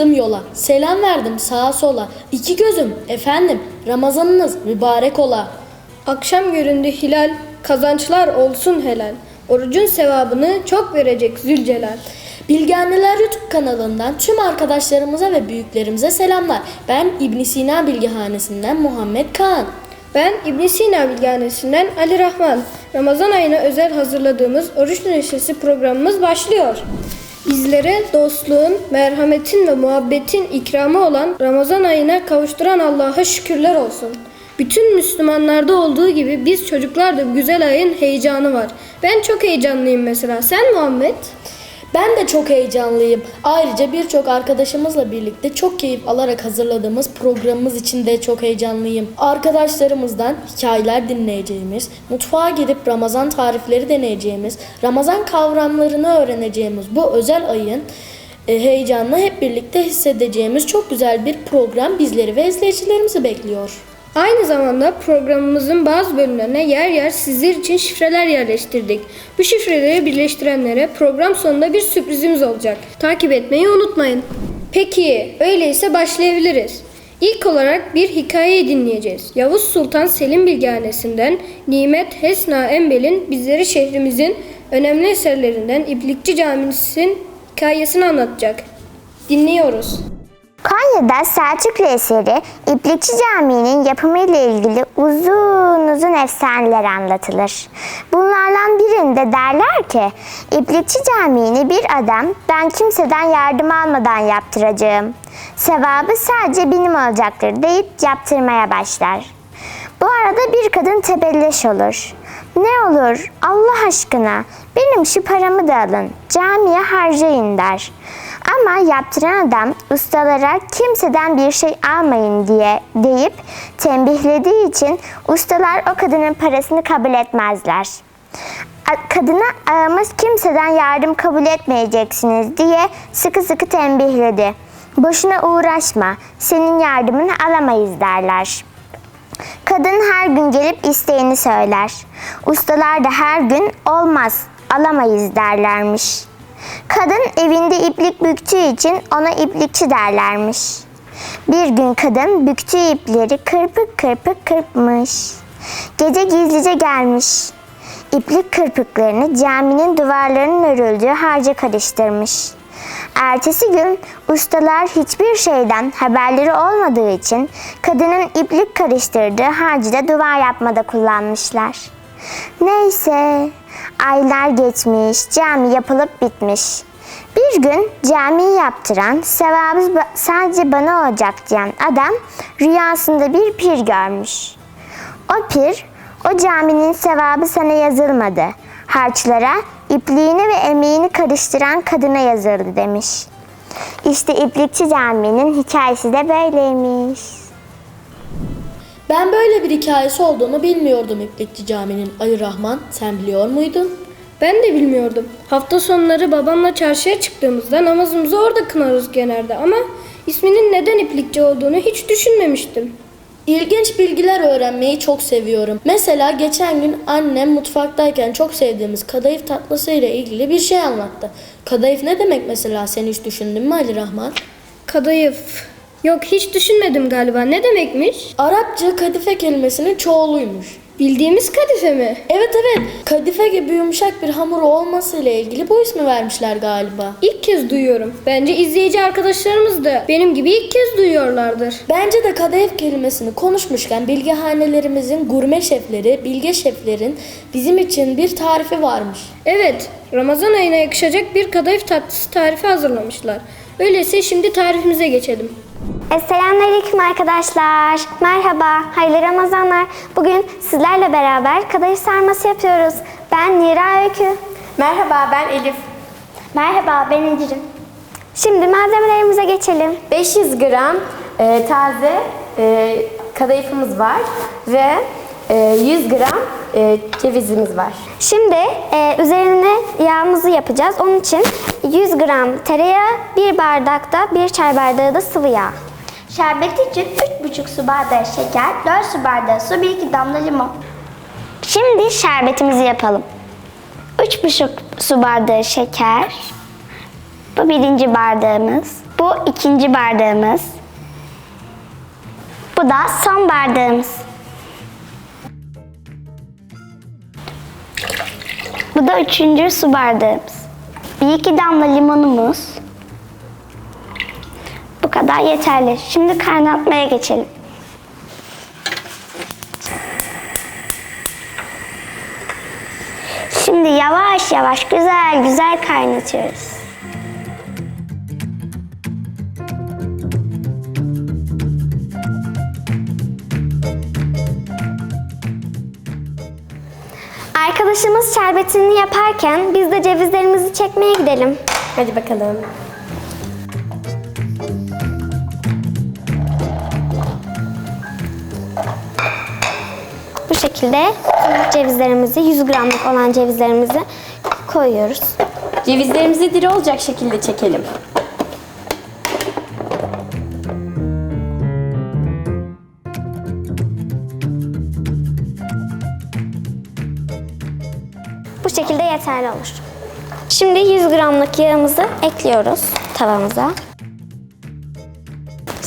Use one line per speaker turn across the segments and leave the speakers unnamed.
çıktım yola. Selam verdim sağa sola. İki gözüm efendim Ramazanınız mübarek ola.
Akşam göründü hilal, kazançlar olsun helal. Orucun sevabını çok verecek Zülcelal.
Bilgehaneler YouTube kanalından tüm arkadaşlarımıza ve büyüklerimize selamlar. Ben İbn Sina Bilgehanesi'nden Muhammed Kaan.
Ben İbn Sina Bilgehanesi'nden Ali Rahman. Ramazan ayına özel hazırladığımız Oruç Neşesi programımız başlıyor. Bizlere dostluğun, merhametin ve muhabbetin ikramı olan Ramazan ayına kavuşturan Allah'a şükürler olsun. Bütün Müslümanlarda olduğu gibi biz çocuklar da bu güzel ayın heyecanı var. Ben çok heyecanlıyım mesela. Sen Muhammed?
Ben de çok heyecanlıyım. Ayrıca birçok arkadaşımızla birlikte çok keyif alarak hazırladığımız programımız için de çok heyecanlıyım. Arkadaşlarımızdan hikayeler dinleyeceğimiz, mutfağa gidip Ramazan tarifleri deneyeceğimiz, Ramazan kavramlarını öğreneceğimiz bu özel ayın e, heyecanını hep birlikte hissedeceğimiz çok güzel bir program bizleri ve izleyicilerimizi bekliyor.
Aynı zamanda programımızın bazı bölümlerine yer yer sizler için şifreler yerleştirdik. Bu şifreleri birleştirenlere program sonunda bir sürprizimiz olacak. Takip etmeyi unutmayın. Peki, öyleyse başlayabiliriz. İlk olarak bir hikayeyi dinleyeceğiz. Yavuz Sultan Selim Bilgehanesi'nden Nimet Hesna Embel'in bizleri şehrimizin önemli eserlerinden İplikçi Camisi'nin hikayesini anlatacak. Dinliyoruz.
Konya'da Selçuklu eseri İplikçi Camii'nin yapımı ile ilgili uzun uzun efsaneler anlatılır. Bunlardan birinde derler ki İplikçi Camii'ni bir adam ben kimseden yardım almadan yaptıracağım. Sevabı sadece benim olacaktır deyip yaptırmaya başlar. Bu arada bir kadın tebelleş olur. Ne olur Allah aşkına benim şu paramı da alın camiye harcayın der. Ama yaptıran adam ustalara kimseden bir şey almayın diye deyip tembihlediği için ustalar o kadının parasını kabul etmezler. Kadına ağamız kimseden yardım kabul etmeyeceksiniz diye sıkı sıkı tembihledi. Boşuna uğraşma, senin yardımını alamayız derler. Kadın her gün gelip isteğini söyler. Ustalar da her gün olmaz, alamayız derlermiş. Kadın evinde iplik büktüğü için ona iplikçi derlermiş. Bir gün kadın büktüğü ipleri kırpık kırpık kırpmış. Gece gizlice gelmiş. İplik kırpıklarını caminin duvarlarının örüldüğü harca karıştırmış. Ertesi gün ustalar hiçbir şeyden haberleri olmadığı için kadının iplik karıştırdığı harcı da duvar yapmada kullanmışlar. Neyse aylar geçmiş cami yapılıp bitmiş. Bir gün camiyi yaptıran sevabı sadece bana olacak diyen adam rüyasında bir pir görmüş. O pir, o caminin sevabı sana yazılmadı. Harçlara ipliğini ve emeğini karıştıran kadına yazıldı demiş. İşte İplikçi Camii'nin hikayesi de böyleymiş.
Ben böyle bir hikayesi olduğunu bilmiyordum İplikçi Camii'nin. Ali Rahman sen biliyor muydun?
Ben de bilmiyordum. Hafta sonları babamla çarşıya çıktığımızda namazımızı orada kınarız genelde ama isminin neden iplikçi olduğunu hiç düşünmemiştim.
İlginç bilgiler öğrenmeyi çok seviyorum. Mesela geçen gün annem mutfaktayken çok sevdiğimiz kadayıf tatlısı ile ilgili bir şey anlattı. Kadayıf ne demek mesela sen hiç düşündün mü Ali Rahman?
Kadayıf. Yok hiç düşünmedim galiba. Ne demekmiş?
Arapça kadife kelimesinin çoğuluymuş.
Bildiğimiz kadife mi?
Evet evet kadife gibi yumuşak bir hamuru olması ile ilgili bu ismi vermişler galiba.
İlk kez duyuyorum. Bence izleyici arkadaşlarımız da benim gibi ilk kez duyuyorlardır.
Bence de kadayıf kelimesini konuşmuşken bilgehanelerimizin gurme şefleri, bilge şeflerin bizim için bir tarifi varmış.
Evet, Ramazan ayına yakışacak bir kadayıf tatlısı tarifi hazırlamışlar. Öyleyse şimdi tarifimize geçelim.
Selamünaleyküm arkadaşlar. Merhaba, hayırlı Ramazanlar. Bugün sizlerle beraber kadayıf sarması yapıyoruz. Ben Nira Öykü.
Merhaba ben Elif.
Merhaba, ben İncirim. Şimdi malzemelerimize geçelim.
500 gram e, taze e, kadayıfımız var ve e, 100 gram e, cevizimiz var.
Şimdi e, üzerine yağımızı yapacağız. Onun için 100 gram tereyağı, bir bardakta bir çay bardağı da sıvı yağ.
Şerbet için 3,5 su bardağı şeker, 4 su bardağı su, 1-2 damla limon.
Şimdi şerbetimizi yapalım. 3,5 su bardağı şeker,
Bu birinci bardağımız. Bu ikinci bardağımız. Bu da son bardağımız. Bu da üçüncü su bardağımız. Bir iki damla limonumuz. Bu kadar yeterli. Şimdi kaynatmaya geçelim. Şimdi yavaş yavaş güzel güzel kaynatıyoruz. Arkadaşımız şerbetini yaparken biz de cevizlerimizi çekmeye gidelim.
Hadi bakalım.
Bu şekilde cevizlerimizi, 100 gramlık olan cevizlerimizi koyuyoruz.
Cevizlerimizi diri olacak şekilde çekelim.
Yeterli olur. Şimdi 100 gramlık yağımızı ekliyoruz tavamıza.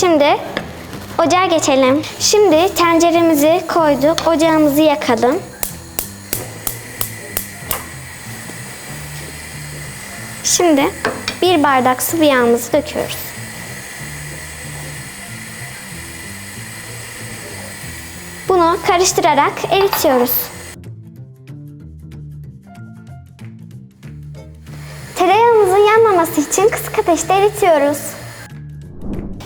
Şimdi ocağa geçelim. Şimdi tenceremizi koyduk, ocağımızı yakalım. Şimdi bir bardak sıvı yağımızı döküyoruz. Bunu karıştırarak eritiyoruz. Yanmaması için kısık ateşte eritiyoruz.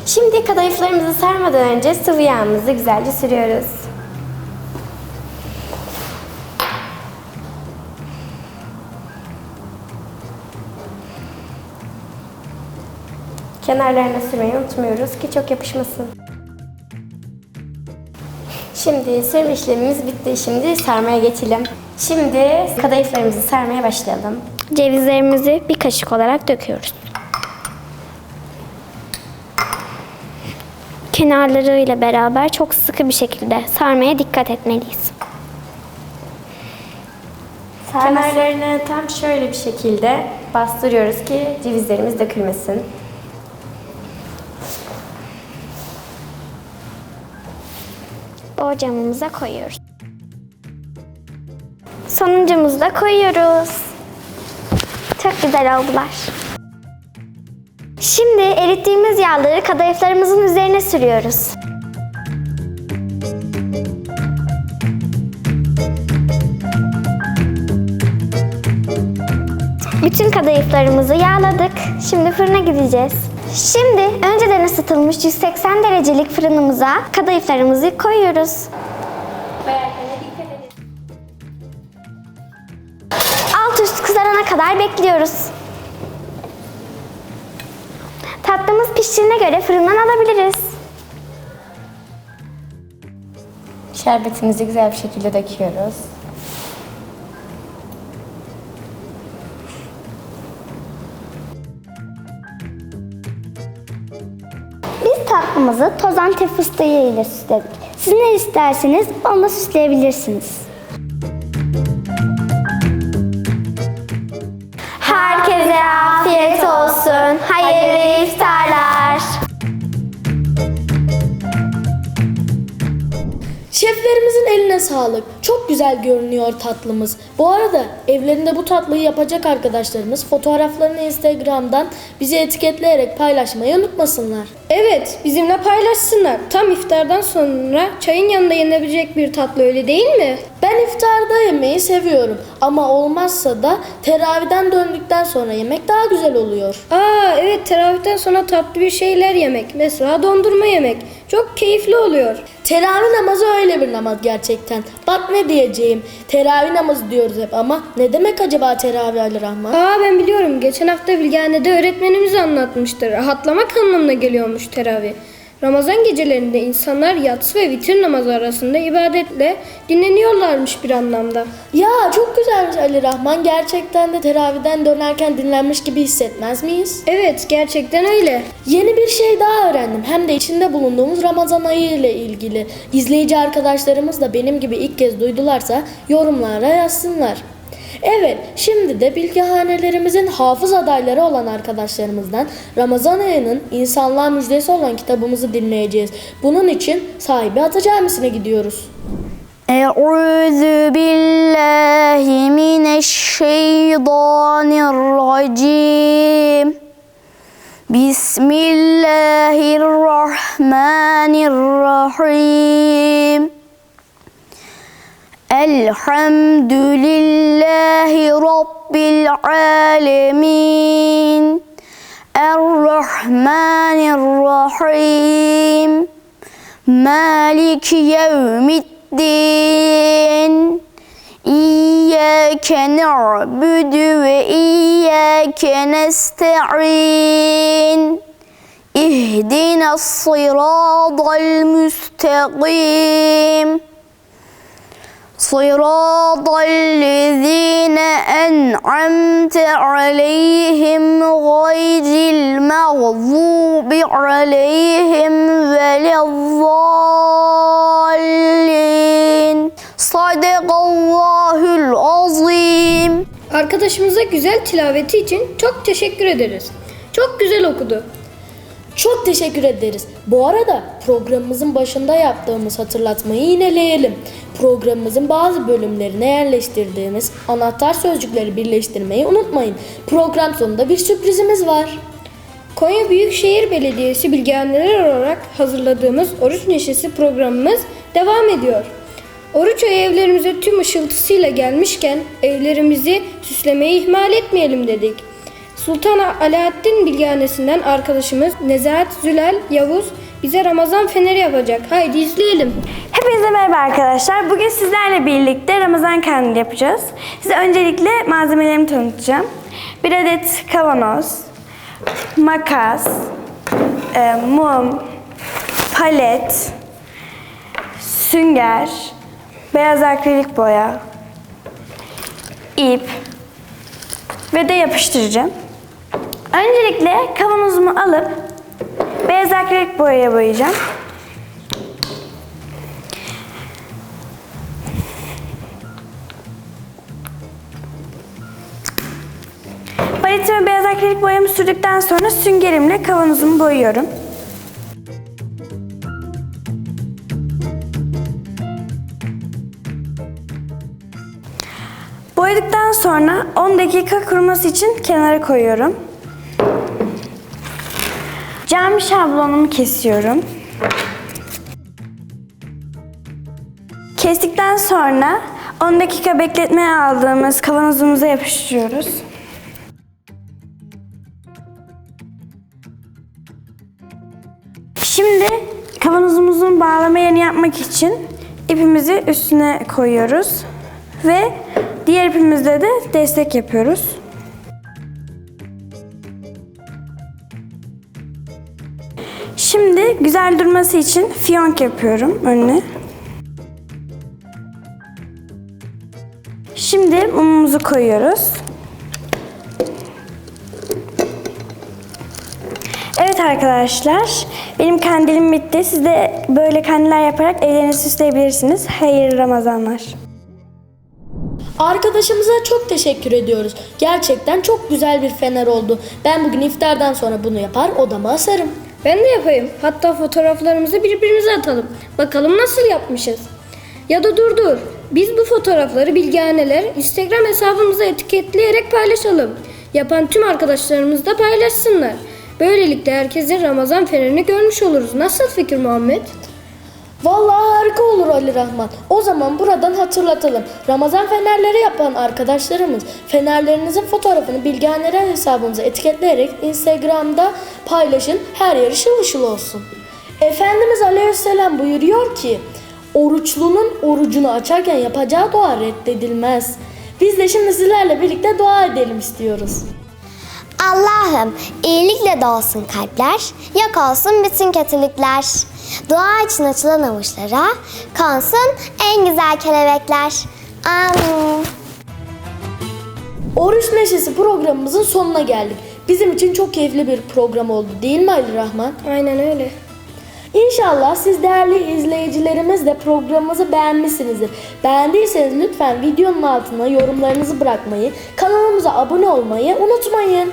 Şimdi kadayıflarımızı sarmadan önce sıvı yağımızı güzelce sürüyoruz. Kenarlarına sürmeyi unutmuyoruz ki çok yapışmasın. Şimdi sürme işlemimiz bitti. Şimdi sarmaya geçelim. Şimdi kadayıflarımızı sarmaya başlayalım.
Cevizlerimizi bir kaşık olarak döküyoruz. Kenarlarıyla beraber çok sıkı bir şekilde sarmaya dikkat etmeliyiz.
Kenarlarını tam şöyle bir şekilde bastırıyoruz ki cevizlerimiz dökülmesin.
Borcamımıza koyuyoruz. Sonuncumuzu da koyuyoruz. Çok güzel oldular. Şimdi erittiğimiz yağları kadayıflarımızın üzerine sürüyoruz. Bütün kadayıflarımızı yağladık. Şimdi fırına gideceğiz. Şimdi önceden ısıtılmış 180 derecelik fırınımıza kadayıflarımızı koyuyoruz. Kadar bekliyoruz. Tatlımız piştiğine göre fırından alabiliriz.
Şerbetimizi güzel bir şekilde döküyoruz.
Biz tatlımızı toz antep fıstığı ile süsledik. Siz ne isterseniz onunla süsleyebilirsiniz.
Şeflerimizin eline sağlık. Çok güzel görünüyor tatlımız. Bu arada evlerinde bu tatlıyı yapacak arkadaşlarımız fotoğraflarını Instagram'dan bizi etiketleyerek paylaşmayı unutmasınlar.
Evet, bizimle paylaşsınlar. Tam iftardan sonra çayın yanında yenebilecek bir tatlı öyle değil mi?
Ben iftarda yemeği seviyorum ama olmazsa da teraviden döndükten sonra yemek daha güzel oluyor.
Aa evet teravihten sonra tatlı bir şeyler yemek. Mesela dondurma yemek. Çok keyifli oluyor.
Teravih namazı öyle bir namaz gerçekten. Bak ne diyeceğim. Teravih namazı diyoruz hep ama ne demek acaba teravih Ali Rahman?
Aa ben biliyorum. Geçen hafta Bilgehane'de öğretmenimiz anlatmıştı. Rahatlamak anlamına geliyormuş teravih. Ramazan gecelerinde insanlar yatsı ve vitir namazı arasında ibadetle dinleniyorlarmış bir anlamda.
Ya çok güzelmiş Ali Rahman. Gerçekten de teravihden dönerken dinlenmiş gibi hissetmez miyiz?
Evet gerçekten öyle.
Yeni bir şey daha öğrendim. Hem de içinde bulunduğumuz Ramazan ayı ile ilgili. İzleyici arkadaşlarımız da benim gibi ilk kez duydularsa yorumlara yazsınlar. Evet, şimdi de bilgihanelerimizin hafız adayları olan arkadaşlarımızdan Ramazan ayının insanlığa müjdesi olan kitabımızı dinleyeceğiz. Bunun için sahibi Ata Camisi'ne gidiyoruz.
Euzu billahi mineşşeytanirracim. Bismillahirrahmanirrahim. Elhamdülillahi Rabbil alemin. Errahmanirrahim. Maliki yevmiddin. İyyâke na'budu ve iyyâke nesta'in. İhdina s-sirâdal müstakim. صراط الذين أنعمت عليهم غير المغضوب عليهم ولا الضالين صدق الله العظيم
Arkadaşımıza güzel tilaveti için çok teşekkür ederiz. Çok güzel okudu.
Çok teşekkür ederiz. Bu arada programımızın başında yaptığımız hatırlatmayı yineleyelim. Programımızın bazı bölümlerine yerleştirdiğimiz anahtar sözcükleri birleştirmeyi unutmayın. Program sonunda bir sürprizimiz var.
Konya Büyükşehir Belediyesi bilgihaneler olarak hazırladığımız Oruç Neşesi programımız devam ediyor. Oruç ayı evlerimize tüm ışıltısıyla gelmişken evlerimizi süslemeyi ihmal etmeyelim dedik. Sultan Alaaddin Bilgehanesi'nden arkadaşımız Nezahat Zülal Yavuz bize Ramazan feneri yapacak. Haydi izleyelim.
Hepinize merhaba arkadaşlar. Bugün sizlerle birlikte Ramazan kandili yapacağız. Size öncelikle malzemelerimi tanıtacağım. Bir adet kavanoz, makas, e, mum, palet, sünger, beyaz akrilik boya, ip ve de yapıştıracağım. Öncelikle kavanozumu alıp beyaz akrilik boyaya boyayacağım. Paletime beyaz akrilik boyamı sürdükten sonra süngerimle kavanozumu boyuyorum. Boyadıktan sonra 10 dakika kuruması için kenara koyuyorum. Cam şablonumu kesiyorum. Kestikten sonra 10 dakika bekletmeye aldığımız kavanozumuza yapıştırıyoruz. Şimdi kavanozumuzun bağlama yerini yapmak için ipimizi üstüne koyuyoruz ve diğer ipimizle de destek yapıyoruz. Şimdi güzel durması için fiyonk yapıyorum önüne. Şimdi mumumuzu koyuyoruz. Evet arkadaşlar, benim kandilim bitti. Siz de böyle kandiller yaparak evlerinizi süsleyebilirsiniz. Hayırlı Ramazanlar.
Arkadaşımıza çok teşekkür ediyoruz. Gerçekten çok güzel bir fener oldu. Ben bugün iftardan sonra bunu yapar odama asarım.
Ben de yapayım. Hatta fotoğraflarımızı birbirimize atalım. Bakalım nasıl yapmışız. Ya da dur dur. Biz bu fotoğrafları bilgihaneler Instagram hesabımıza etiketleyerek paylaşalım. Yapan tüm arkadaşlarımız da paylaşsınlar. Böylelikle herkesin Ramazan fenerini görmüş oluruz. Nasıl fikir Muhammed?
Vallahi harika olur Ali Rahman. O zaman buradan hatırlatalım. Ramazan fenerleri yapan arkadaşlarımız fenerlerinizin fotoğrafını Bilgehaneler hesabımıza etiketleyerek Instagram'da paylaşın. Her yer ışıl ışıl olsun. Efendimiz Aleyhisselam buyuruyor ki oruçlunun orucunu açarken yapacağı dua reddedilmez. Biz de şimdi sizlerle birlikte dua edelim istiyoruz.
Allah'ım iyilikle dolsun kalpler, yok olsun bütün kötülükler. Dua için açılan avuçlara konsun en güzel kelebekler. Amin.
Oruç Neşesi programımızın sonuna geldik. Bizim için çok keyifli bir program oldu değil mi Ali Rahman?
Aynen öyle.
İnşallah siz değerli izleyicilerimiz de programımızı beğenmişsinizdir. Beğendiyseniz lütfen videonun altına yorumlarınızı bırakmayı, kanalımıza abone olmayı unutmayın.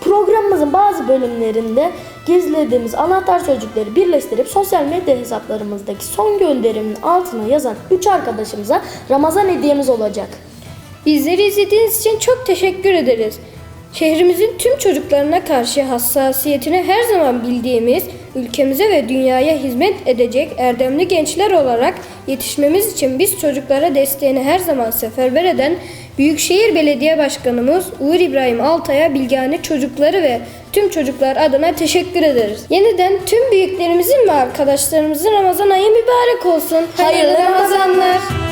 Programımızın bazı bölümlerinde gizlediğimiz anahtar sözcükleri birleştirip sosyal medya hesaplarımızdaki son gönderimin altına yazan 3 arkadaşımıza Ramazan hediyemiz olacak.
Bizleri izlediğiniz için çok teşekkür ederiz. Şehrimizin tüm çocuklarına karşı hassasiyetini her zaman bildiğimiz, ülkemize ve dünyaya hizmet edecek erdemli gençler olarak yetişmemiz için biz çocuklara desteğini her zaman seferber eden Büyükşehir Belediye Başkanımız Uğur İbrahim Altay'a Bilgane çocukları ve tüm çocuklar adına teşekkür ederiz. Yeniden tüm büyüklerimizin ve arkadaşlarımızın Ramazan ayı mübarek olsun.
Hayırlı Ramazanlar.